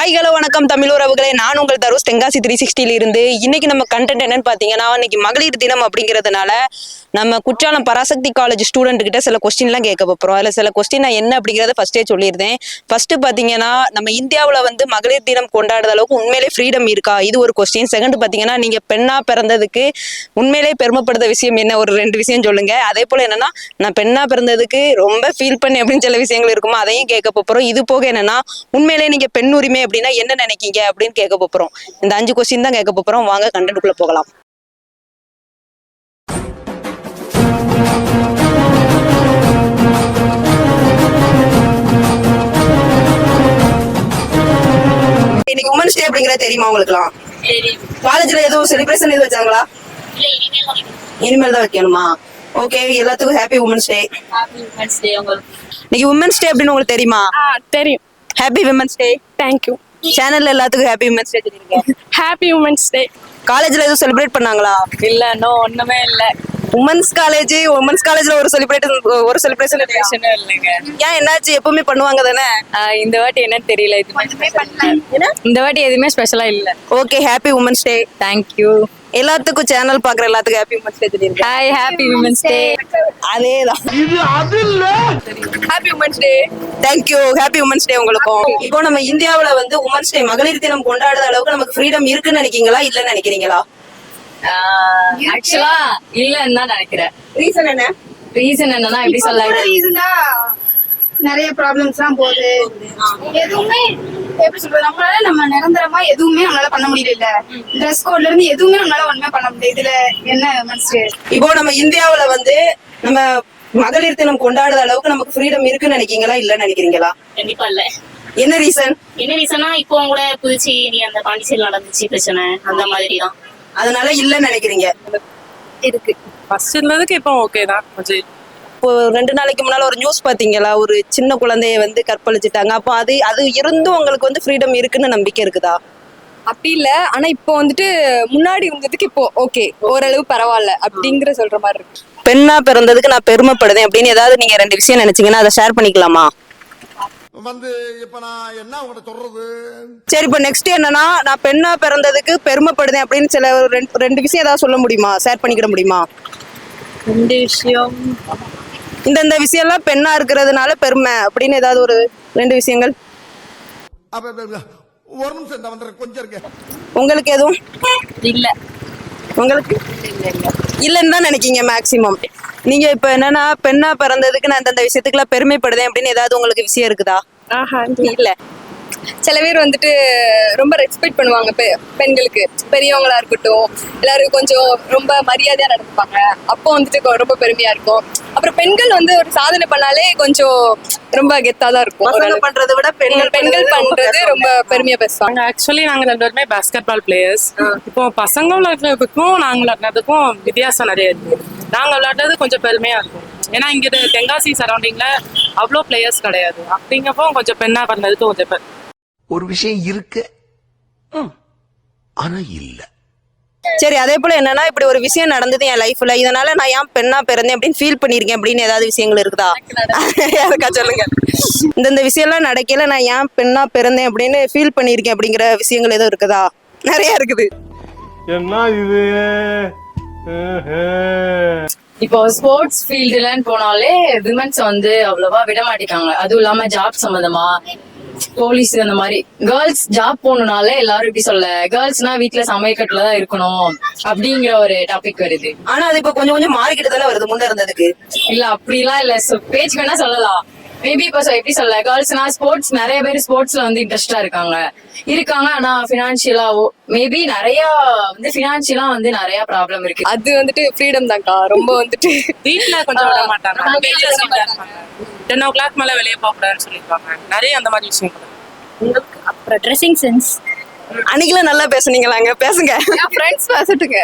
Hi hello வணக்கம். தமிழ் உறவுகளே நான் உங்கள் தருஸ் தென்காசி த்ரீ சிக்ஸ்டில இருந்து. இன்னைக்கு நம்ம கண்டென்ட் என்னன்னு பார்த்தீங்கன்னா இன்னைக்கு மகளிர் தினம் அப்படிங்கிறதுனால நம்ம குற்றாலம் பராசக்தி காலேஜ் ஸ்டூடெண்ட் கிட்ட சில கொஸ்டின்லாம் கேட்க போகிறோம் அதில் சில கொஸ்டின் நான் என்ன அப்படிங்கிறத ஃபர்ஸ்டே சொல்லியிருந்தேன் ஃபர்ஸ்ட் பார்த்தீங்கன்னா நம்ம இந்தியாவில் வந்து மகளிர் தினம் கொண்டாடுற அளவுக்கு உண்மையிலே ஃப்ரீடம் இருக்கா? இது ஒரு கொஸ்டின் செகண்ட் பார்த்தீங்கன்னா நீங்கள் பெண்ணா பிறந்ததுக்கு உண்மையிலே பெருமைப்படுத்த விஷயம் என்ன? ஒரு ரெண்டு விஷயம் சொல்லுங்க. அதே போல் என்னன்னா நான் பெண்ணா பிறந்ததுக்கு ரொம்ப ஃபீல் பண்ணி அப்படின்னு சில விஷயங்கள் இருக்குமோ? அதையும் கேட்க போகிறோம் இது போக என்னன்னா உண்மையிலே நீங்க பெண் உரிமை அப்படின்னா என்ன நினைக்கீங்க அப்படின்னு கேட்க போறோம். இந்த அஞ்சு கொஸ்டின் தான் கேட்க போறோம். வாங்க கண்டென்ட்டுக்குள்ள போகலாம். இன்னைக்கு உமன்ஸ் டே அப்படிங்கறது தெரியுமா உங்களுக்குலாம் காலேஜ்ல எதுவும் செலிப்ரேஷன் எதுவும் வச்சாங்களா? இனிமேல் தான் வைக்கணுமா. ஓகே எல்லாத்துக்கும் ஹாப்பி உமன்ஸ் டே இன்னைக்கு உமன்ஸ் டே அப்படின்னு உங்களுக்கு தெரியுமா? தெரியும். ஹாப்பி விமன்ஸ் டே தேங்க்யூ சேனல்ல எல்லாத்துக்கும் ஹாப்பி விமன்ஸ் டே சொல்லிருக்கேன் ஹாப்பி உமன்ஸ் டே காலேஜ்ல எதுவும் செலிப்ரேட் பண்ணாங்களா? இல்ல நோ ஒண்ணுமே இல்ல. உமன்ஸ் காலேஜ் உமன்ஸ் காலேஜ்ல ஒரு செலிப்ரேட் ஒரு செலிப்ரேஷன் இல்லைங்க. ஏன் என்னாச்சு? எப்பவுமே பண்ணுவாங்க தானே? இந்த வாட்டி என்னன்னு தெரியல எதுவுமே இந்த வாட்டி எதுவுமே ஸ்பெஷலா இல்ல. Okay happy women's day thank you எல்லாத்துக்கும் சேனல் பாக்குற எல்லாத்துக்கும் ஹாப்பி உமன்ஸ் டே சொல்லிருக்கேன் ஹாய் ஹாப்பி உமன்ஸ் டே. அதேதான். Happy women's day. Thank you happy women's day உங்களுக்கும். இப்போ நம்ம இந்தியாவுல வந்து உமன்ஸ் டே மகளிர் தினம் கொண்டாடுற அளவுக்கு நமக்கு ஃப்ரீடம் இருக்குன்னு நினைக்கிறீங்களா இல்லன்னு நினைக்கிறீங்களா? ஆக்சுவலா இல்லன்னு தான் நினைக்கிறேன். ரீசன் என்ன? ரீசன் என்னன்னா எப்படி சொல்ல ரீசனா நிறைய ப்ராப்ளம்ஸ் எல்லாம் போகுது. எதுவுமே எப்படி சொல்றது? நம்மளால நம்ம நிரந்தரமா எதுவுமே நம்மளால பண்ண முடியல ட்ரெஸ் கோட்ல இருந்து எதுவுமே நம்மளால ஒண்ணுமே பண்ண முடியல. இதுல என்ன மனசு? இப்போ நம்ம இந்தியாவுல வந்து நம்ம மகளிர் தினம் கொண்டாடுற அளவுக்கு நமக்கு ஃப்ரீடம் இருக்குன்னு நினைக்கிறீங்களா? இல்லன்னு நினைக்கிறீங்களா? கண்டிப்பா இல்ல. என்ன ரீசன் என்ன ரீசனா இப்போ கூட புதுச்சேரி அந்த பாண்டிச்சேரி நடந்துச்சு பிரச்சனை அந்த மாதிரி தான் அதனால இல்லன்னு நினைக்கிறீங்க. இருக்கு. ஃபர்ஸ்ட் இருந்ததுக்கு இப்போ ஓகே தான் கொஞ்சம் இப்போ ரெண்டு நாளைக்கு முன்னால ஒரு நியூஸ் பாத்தீங்களா ஒரு சின்ன குழந்தைய வந்து கற்பழிச்சிட்டாங்க. அப்போ அது அது இருந்தும் உங்களுக்கு வந்து ஃப்ரீடம் இருக்குன்னு நம்பிக்கை இருக்குதா? அப்படி இல்ல. ஆனா இப்போ வந்துட்டு முன்னாடி இருந்ததுக்கு இப்போ ஓகே ஓரளவு பரவாயில்ல அப்படிங்கிற சொல்ற மாதிரி இருக்கு. பெண்ணா பிறந்ததுக்கு நான் பெருமைப்படுதேன் அப்படின்னு ஏதாவது நீங்க ரெண்டு விஷயம் நினைச்சீங்கன்னா அதை ஷேர் பண்ணிக்கலாமா? வந்து இப்ப நான் என்ன உங்கள்ட்ட சொல்றது? சரி இப்போ நெக்ஸ்ட் என்னன்னா நான் பெண்ணா பிறந்ததுக்கு பெருமைப்படுதேன் அப்படின்னு சில ரெண்டு விஷயம் ஏதாவது சொல்ல முடியுமா? ஷேர் பண்ணிக்கிட முடியுமா? ரெண்டு விஷயம். இந்த இந்த விஷயம்லாம் பெண்ணா இருக்கிறதுனால பெருமை அப்படின்னு ஏதாவது ஒரு ரெண்டு விஷயங்கள். ஒரு நிமிஷம் கொஞ்சம் உங்களுக்கு எதுவும்? இல்ல. உங்களுக்கு? இல்லைன்னு தான் நினைக்கீங்க மேக்சிமம் நீங்க இப்ப என்னன்னா பெண்ணா பிறந்ததுக்கு நான் இந்த விஷயத்துக்குலாம் பெருமைப்படுதேன் அப்படின்னு ஏதாவது உங்களுக்கு விஷயம் இருக்குதா? ஆஹா இல்ல. சில பேர் வந்துட்டு ரொம்ப ரெஸ்பெக்ட் பண்ணுவாங்க பெ- பெண்களுக்கு. பெரியவங்களா இருக்கட்டும் எல்லாரும் கொஞ்சம் ரொம்ப மரியாதையா நடந்துப்பாங்க. அப்போ வந்துட்டு ரொம்ப பெருமையா இருக்கும். அப்புறம் பெண்கள் வந்து ஒரு சாதனை பண்ணாலே கொஞ்சம் ரொம்ப கெத்தா தான் இருக்கும். பண்றதை விட பெண்கள் பெண்கள் பண்றது ரொம்ப பெருமையா பேசுவாங்க. ஆக்சுவலி நாங்க ரெண்டு பேருமே பாஸ்கெட் பால் பிளேயர்ஸ் இப்போ பசங்க விளையாடுறதுக்கும் நாங்க விளையாடுறதுக்கும் வித்தியாசம் நிறைய இருக்கு. நாங்க விளையாடுறது கொஞ்சம் பெருமையா இருக்கும். ஏன்னா இங்க தென்காசி சரௌண்டிங்ல அவ்வளோ பிளேயர்ஸ் கிடையாது. அப்படிங்கப்போ கொஞ்சம் பெண்ணா பண்ணதுக்கு கொஞ்சம் ஒரு விஷயம் இருக்கு. ஆனா இல்ல. சரி அதே போல என்னன்னா இப்படி ஒரு விஷயம் நடந்தது என் லைஃப்ல இதனால நான் ஏன் பெண்ணா பிறந்தேன் அப்படின்னு ஃபீல் பண்ணிருக்கேன் அப்படின்னு ஏதாவது விஷயங்கள் இருக்குதா? யாருக்கா சொல்லுங்க. இந்த இந்த விஷயம்லாம் நடக்கல நான் ஏன் பெண்ணா பிறந்தேன் அப்படின்னு ஃபீல் பண்ணிருக்கேன் அப்படிங்கிற விஷயங்கள் எதுவும் இருக்குதா? நிறைய இருக்குது. என்ன இது? இப்போ ஸ்போர்ட்ஸ் ஃபீல்டுலன்னு போனாலே விமன்ஸ் வந்து அவ்வளவா விட மாட்டேங்காங்க அதுவும் இல்லாம ஜாப் சம்பந்தமா போலீஸ் அந்த மாதிரி. கேர்ள்ஸ் ஜாப் போகணும்னாலே எல்லாரும் இப்படி சொல்ல கேர்ள்ஸ்னா வீட்ல சமையக்கட்டுல தான் இருக்கணும் அப்படிங்கிற ஒரு டாபிக் வருது. ஆனா அது இப்ப கொஞ்சம் கொஞ்சம் மாறிக்கிட்டு தானே வருது முன்ன இருந்ததுக்கு? இல்ல அப்படிலாம் இல்ல. பேச்சுக்கு வேணா சொல்லலாம். மேபி இப்போ எப்படி சொல்ல கேர்ள்ஸ்னா ஸ்போர்ட்ஸ் நிறைய பேர் ஸ்போர்ட்ஸ்ல வந்து இன்ட்ரெஸ்டா இருக்காங்க. இருக்காங்க ஆனா ஃபினான்ஷியலாவோ மேபி நிறைய வந்து ஃபினான்ஷியலா வந்து நிறைய ப்ராப்ளம் இருக்கு. அது வந்துட்டு ஃப்ரீடம் தான்க்கா. ரொம்ப வந்துட்டு வீட்ல கொஞ்சம் விட மாட்டாங்க. டென் ஓ கிளாக் மேல வெளியே போக கூடாதுன்னு சொல்லிருக்காங்க. நிறைய அந்த மாதிரி இருக்கு. அப்புறம் ட்ரெஸ்ஸிங் சென்ஸ் அன்னைக்குலாம் நல்லா பேசுனீங்களாங்க? பேசுங்க. ஃப்ரெண்ட்ஸ் பேசட்டுங்க.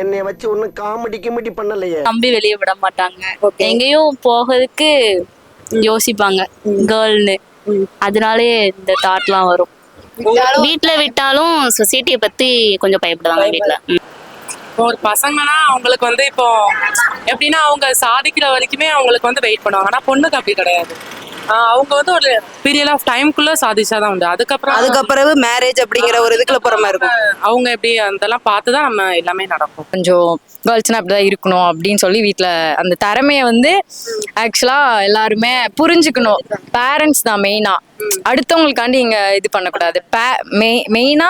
என்னைய வச்சு ஒன்னும் காமெடி கிமெடி பண்ணலையே. நம்பி வெளியே விட மாட்டாங்க. எங்கேயும் போகிறதுக்கு யோசிப்பாங்க கேர்ள்னு அதனாலே இந்த தாட்லாம் வரும். வீட்ல விட்டாலும் சொசைட்டியை பத்தி கொஞ்சம் பயப்படுவாங்க வீட்ல. இப்போ ஒரு பசங்கன்னா அவங்களுக்கு வந்து இப்போ எப்படின்னா அவங்க சாதிக்கிற வரைக்குமே அவங்களுக்கு வந்து வெயிட் பண்ணுவாங்க. ஆனா பொண்ணுக்கு அப்படி கிடையாது. அவங்க வந்து ஒரு பீரியட் ஆஃப் டைம்குள்ள சாதிச்சாதான் உண்டு. அதுக்கப்புறம் அதுக்கப்புறம் மேரேஜ் அப்படிங்கிற ஒரு இதுக்குள்ள போற மாதிரி இருக்கும். அவங்க எப்படி அதெல்லாம் பார்த்து தான் நம்ம எல்லாமே நடக்கும். கொஞ்சம் கேர்ள்ஸ்னா அப்படிதான் இருக்கணும் அப்படின்னு சொல்லி வீட்டில் அந்த திறமைய வந்து ஆக்சுவலா எல்லாருமே புரிஞ்சுக்கணும். பேரண்ட்ஸ் தான் மெயினா அடுத்தவங்களுக்காண்டி இங்க இது பண்ணக்கூடாது. மெயினா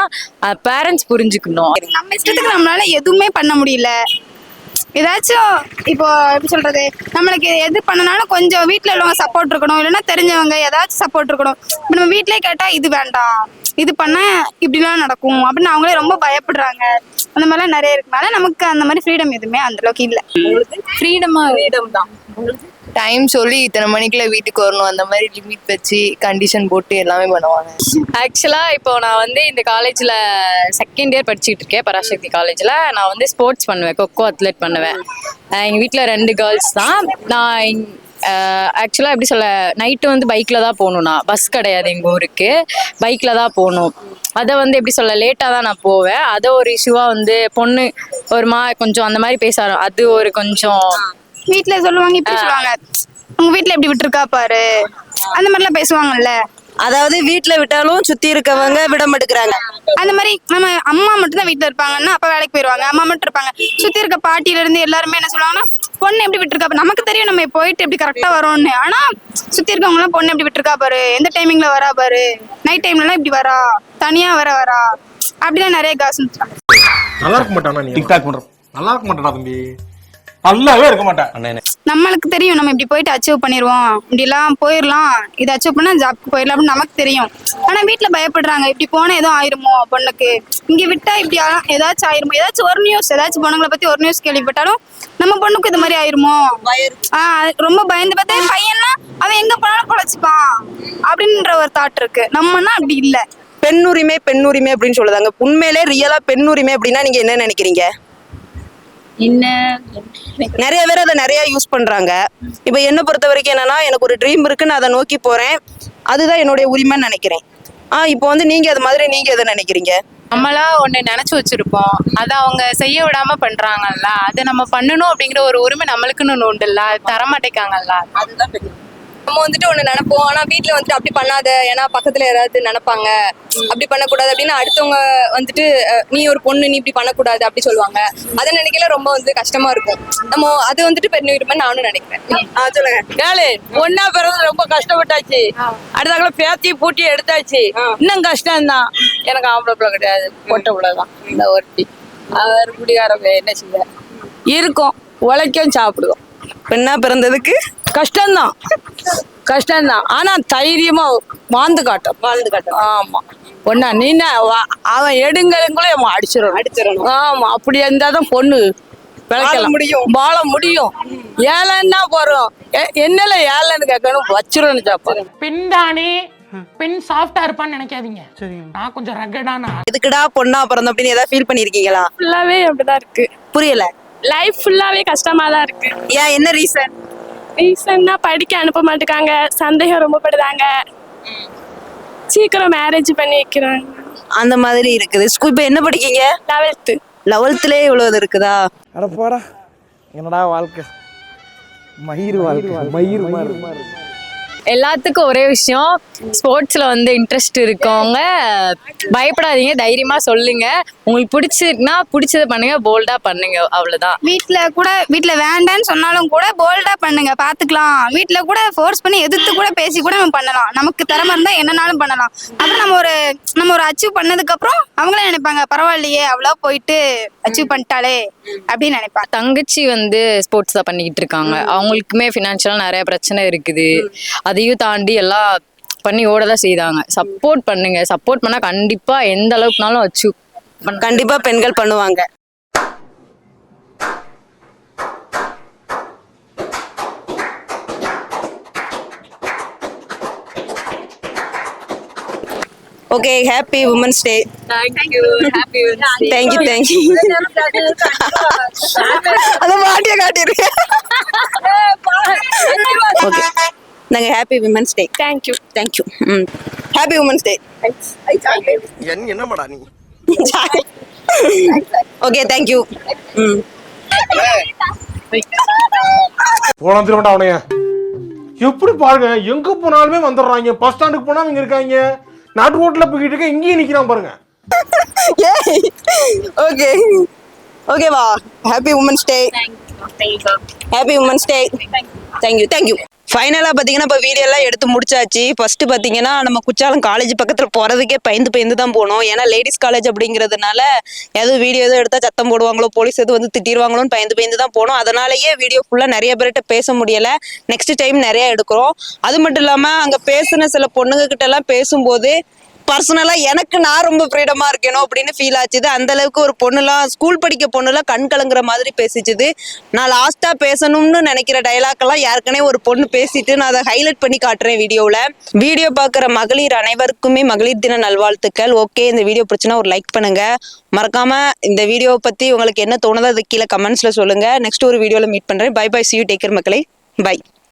பேரண்ட்ஸ் புரிஞ்சுக்கணும். நம்ம இஷ்டத்துக்கு நம்மளால எதுவுமே பண்ண முடியல. ஏதாச்சும் இப்போ எப்படி சொல்றது? நம்மளுக்கு எது பண்ணனாலும் கொஞ்சம் வீட்டில் உள்ளவங்க சப்போர்ட் இருக்கணும். இல்லைன்னா தெரிஞ்சவங்க ஏதாச்சும் சப்போர்ட் இருக்கணும். இப்போ நம்ம வீட்டிலே கேட்டால் இது வேண்டாம். இது பண்ணா இப்படிலாம் நடக்கும். அப்படின்னு அவங்களே ரொம்ப பயப்படுறாங்க. அந்த மாதிரிலாம் நிறைய இருக்கனால நமக்கு அந்த மாதிரி ஃப்ரீடம் எதுவுமே அந்த அளவுக்கு இல்லை. ஃப்ரீடமா ஃப்ரீடம் தான். டைம் சொல்லி இத்தனை மணிக்குள்ள வீட்டுக்கு வரணும். அந்த மாதிரி லிமிட் வச்சு கண்டிஷன் போட்டு எல்லாமே பண்ணுவாங்க. ஆக்சுவலா இப்போ நான் வந்து இந்த காலேஜ்ல செகண்ட் இயர் படிச்சுட்டு இருக்கேன் பராசக்தி காலேஜ்ல நான் வந்து ஸ்போர்ட்ஸ் பண்ணுவேன் கொக்கோ அத்லெட் பண்ணுவேன். எங்கள் எங்க ரெண்டு கேர்ள்ஸ் தான். நான் ஆக்சுவலாக எப்படி சொல்ல நைட்டு வந்து பைக்கில் தான் போகணும்னா பஸ் கிடையாது எங்கள் ஊருக்கு. பைக்கில் தான் போகணும். அதை வந்து எப்படி சொல்ல லேட்டாக தான் நான் போவேன். அதை ஒரு இஷ்யூவாக வந்து பொண்ணு ஒரு மா கொஞ்சம் அந்த மாதிரி பேச அது ஒரு கொஞ்சம் வீட்ல சொல்லுவாங்க இப்படி சொல்லுவாங்க. உங்க வீட்ல எப்படி விட்டுருக்கா பாரு. அந்த மாதிரிலாம் பேசுவாங்கல்ல. அதாவது வீட்டுல விட்டாலும் சுத்தி இருக்கவங்க விட மாட்டேங்கிறாங்க. அந்த மாதிரி நம்ம அம்மா மட்டும் தான் வீட்டுல இருப்பாங்கன்னா அப்பா வேலைக்கு போயிருவாங்க. அம்மா மட்டும் இருப்பாங்க. சுத்தி இருக்க பாட்டியில இருந்து எல்லாருமே என்ன சொல்லுவாங்கன்னா பொண்ணு எப்படி விட்டுருக்கா பாரு. நமக்கு தெரியும் நம்ம போயிட்டு எப்படி கரெக்டா வரோம்னு ஆனா சுத்தி இருக்கவங்க எல்லாம் பொண்ணு எப்படி விட்டுருக்கா பாரு? எந்த டைமிங்ல வரா பாரு? நைட் டைம்ல எல்லாம் இப்படி வரா? தனியா வர வரா? அப்படிலாம் நிறைய காசு நல்லா இருக்க மாட்டானா நல்லா இருக்க மாட்டாடா தம்பி. நல்லாவே இருக்க மாட்டேன். நம்மளுக்கு தெரியும் நம்ம இப்படி போயிட்டு அச்சீவ் பண்ணிடுவோம் இப்படிலாம் போயிடலாம் இதை அச்சீவ் பண்ணா ஜாப்க்கு போயிடலாம் அப்படின்னு நமக்கு தெரியும். ஆனா வீட்ல பயப்படுறாங்க. இப்படி போனா எதுவும் ஆயிருமோ பொண்ணுக்கு? இங்க விட்டா இப்படி ஏதாச்சும் ஆயிருமோ? ஏதாச்சும் ஒரு நியூஸ் ஏதாச்சும் பொண்ணுங்களை பத்தி ஒரு நியூஸ் கேள்விப்பட்டாலும் நம்ம பொண்ணுக்கு இது மாதிரி ஆயிருமோ? ஆஹ் ரொம்ப பயந்து பார்த்தே பையன்னா அவன் எங்க போனாலும் பொழைச்சிப்பான். அப்படின்ற ஒரு தாட் இருக்கு. நம்மன்னா அப்படி இல்ல. பெண் உரிமை பெண் உரிமை அப்படின்னு சொல்லுதாங்க. உண்மையிலே ரியலா பெண் உரிமை அப்படின்னா நீங்க என்ன நினைக்கிறீங்க? என்ன? நிறைய பேர் அதை நிறைய யூஸ் பண்றாங்க. இப்போ என்னை பொறுத்த வரைக்கும் என்னன்னா எனக்கு ஒரு ட்ரீம் இருக்கு நான் அதை நோக்கி போறேன். அதுதான் என்னுடைய உரிமைன்னு நினைக்கிறேன். ஆ இப்போ வந்து நீங்க அது மாதிரி நீங்க எதை நினைக்கிறீங்க? நம்மளா ஒண்ணு நினைச்சு வச்சிருப்போம். அதை அவங்க செய்ய விடாம பண்றாங்கல்ல அதை நம்ம பண்ணணும் அப்படிங்கிற ஒரு உரிமை நம்மளுக்குன்னு ஒண்ணு உண்டுல்ல அது தர மாட்டேங்காங்கல்ல நம்ம வந்துட்டு ஒண்ணு நினைப்போம். ஆனா வீட்ல வந்துட்டு அப்படி பண்ணாத. ஏன்னா பக்கத்துல யாராவது நினைப்பாங்க. அப்படி பண்ணக்கூடாது. அப்படின்னு அடுத்தவங்க வந்துட்டு நீ ஒரு பொண்ணு நீ இப்படி பண்ணக்கூடாது அப்படி சொல்லுவாங்க. அதை நினைக்கல ரொம்ப வந்து கஷ்டமா இருக்கும். நம்ம அது வந்துட்டு பெண் உரிமை நானும் நினைக்கிறேன். ஆ சொல்லுங்க. ஏழு ஒன்னா பிறந்து ரொம்ப கஷ்டப்பட்டாச்சு. அடுத்தாக்குள்ள பேத்தி பூட்டி எடுத்தாச்சு. இன்னும் கஷ்டம் தான் எனக்கு ஆம்பளை பிள்ளை கிடையாது. பொட்டை பிள்ளை தான் இந்த ஒருத்தி. அவர் குடிகாரங்க என்ன செய்ய இருக்கும். உழைக்கும் சாப்பிடுவோம். பெண்ணா பிறந்ததுக்கு கஷ்டம்தான். கஷ்டம்தான். ஆனா தைரியமா வாழ்ந்து காட்டும். வாழ்ந்து காட்டும். ஆமா. பொண்ணா நீ என்ன வா- அவன் எடுங்களுக்குள்ள அவன் அடிச்சிடணும். அடிச்சிடணும். ஆமா அப்படி இருந்தாதான் பொண்ணு பிழைக்கலாம். முடியும். வாழ முடியும். ஏழைன்னா போறோம். என்னல ஏழைன்னு கேட்கணும்? வச்சிடணும் சாப்பாடு பெண் தானே பெண் சாஃப்டா இருப்பான்னு நினைக்காதீங்க. நான் கொஞ்சம் ரகடான எதுக்குடா பொண்ணா பிறந்த அப்படின்னு ஏதாவது ஃபீல் பண்ணிருக்கீங்களா? ஃபுல்லாவே அப்படிதான் இருக்கு. புரியல. லைஃப் ஃபுல்லாவே கஷ்டமா தான் இருக்கு. ஏன் என்ன ரீசன் ரீசன்னா படிக்க அனுப்ப மாட்டேங்காங்க சந்தேகம் ரொம்ப படுதாங்க சீக்கிரம் மேரேஜ் பண்ணி வைக்கிறாங்க. அந்த மாதிரி இருக்குது. ஸ்கூல் இப்போ என்ன படிக்கீங்க? லெவல்த்து லெவல்த்லேயே இவ்வளோ இது இருக்குதா? அட போடா. என்னடா வாழ்க்கை? மயிர் வாழ்க்கை. மயிர் மாதிரி எல்லாத்துக்கும் ஒரே விஷயம் ஸ்போர்ட்ஸ்ல வந்து இன்ட்ரெஸ்ட் இருக்கவங்க பயப்படாதீங்க தைரியமா சொல்லுங்க. உங்களுக்கு பிடிச்சிருக்குன்னா பிடிச்சதை பண்ணுங்க போல்டா பண்ணுங்க அவ்வளவுதான். வீட்ல கூட வீட்ல வேண்டான்னு சொன்னாலும் கூட போல்டா பண்ணுங்க பாத்துக்கலாம். வீட்ல கூட ஃபோர்ஸ் பண்ணி எதிர்த்து கூட பேசி கூட நம்ம பண்ணலாம். நமக்கு திறமை இருந்தா என்னனாலும் பண்ணலாம். அப்புறம் நம்ம ஒரு நம்ம ஒரு அச்சீவ் பண்ணதுக்கு அப்புறம் அவங்களே நினைப்பாங்க பரவாயில்லையே அவ்வளோ போயிட்டு அச்சீவ் பண்ணிட்டாலே அப்படின்னு நினைப்பாங்க. தங்கச்சி வந்து ஸ்போர்ட்ஸ் தான் பண்ணிக்கிட்டு இருக்காங்க. அவங்களுக்குமே ஃபினான்ஷியலாக நிறைய பிரச்சனை இருக்குது. அதையும் தாண்டி எல்லாம் பண்ணி ஓட தான் செய்தாங்க. சப்போர்ட் பண்ணுங்க. சப்போர்ட் பண்ணா கண்டிப்பா எந்த அளவுக்குனாலும் அச்சீவ் கண்டிப்பா பெண்கள் பண்ணுவாங்க. Okay happy women's day thank you happy thank you thank you அதை மாட்டிய காட்டியிருக்கேன் ஓகே நாங்கள் happy women's day thank you thank you ம். ஹாப்பி உமன்ஸ் டே என் என்னமாடா நீ? ஓகே தேங்க்யூ ம். போலாம் திரும்ப அவனைய. எப்படி பாருங்க எங்க போனாலுமே வந்துடுறாங்க. பஸ் ஸ்டாண்டுக்கு போனா இங்க இருக்காங்க. நாட்டு ரோட்ல போய்கிட்டு இருக்க இங்கேயும் நிக்கிறான் பாருங்க. ஓகே ஓகேவா happy women's day happy women's day thank you thank you ஃபைனலாக பார்த்தீங்கன்னா இப்போ வீடியோலாம் எடுத்து முடிச்சாச்சு. ஃபஸ்ட்டு பார்த்தீங்கன்னா நம்ம குச்சாலம் காலேஜ் பக்கத்தில் போகிறதுக்கே பயந்து பயந்து தான் போனோம். ஏன்னா லேடிஸ் காலேஜ் அப்படிங்கிறதுனால எதுவும் வீடியோ எதுவும் எடுத்தால் சத்தம் போடுவாங்களோ போலீஸ் எதுவும் வந்து திட்டிடுவாங்களோன்னு பயந்து பயந்து தான் போனோம். அதனாலேயே வீடியோ ஃபுல்லாக நிறைய பேர்கிட்ட பேச முடியலை. நெக்ஸ்ட் டைம் நிறையா எடுக்கிறோம். அது மட்டும் இல்லாமல் அங்கே பேசின சில பொண்ணுங்க கிட்ட பேசும்போது பர்சனலா எனக்கு நான் ரொம்ப ஃப்ரீடமா இருக்கணும் அப்படின்னு ஃபீல் ஆச்சுது. அந்த அளவுக்கு ஒரு பொண்ணுலாம் ஸ்கூல் படிக்க பொண்ணுலாம் கண் கலங்குற மாதிரி பேசிச்சுது. நான் லாஸ்டா பேசணும்னு நினைக்கிற டைலாக் எல்லாம் ஏற்கனவே ஒரு பொண்ணு பேசிட்டு நான் அதை ஹைலைட் பண்ணி காட்டுறேன் வீடியோவில் வீடியோ பார்க்குற மகளிர் அனைவருக்குமே மகளிர் தின நல்வாழ்த்துக்கள். ஓகே இந்த வீடியோ பிரச்சனை ஒரு லைக் பண்ணுங்க. மறக்காம இந்த வீடியோவை பத்தி உங்களுக்கு என்ன தோணுதோ அது கீழே கமெண்ட்ஸ்ல சொல்லுங்க. நெக்ஸ்ட் ஒரு வீடியோல மீட் பண்றேன். Bye bye see you take care மக்களே. பை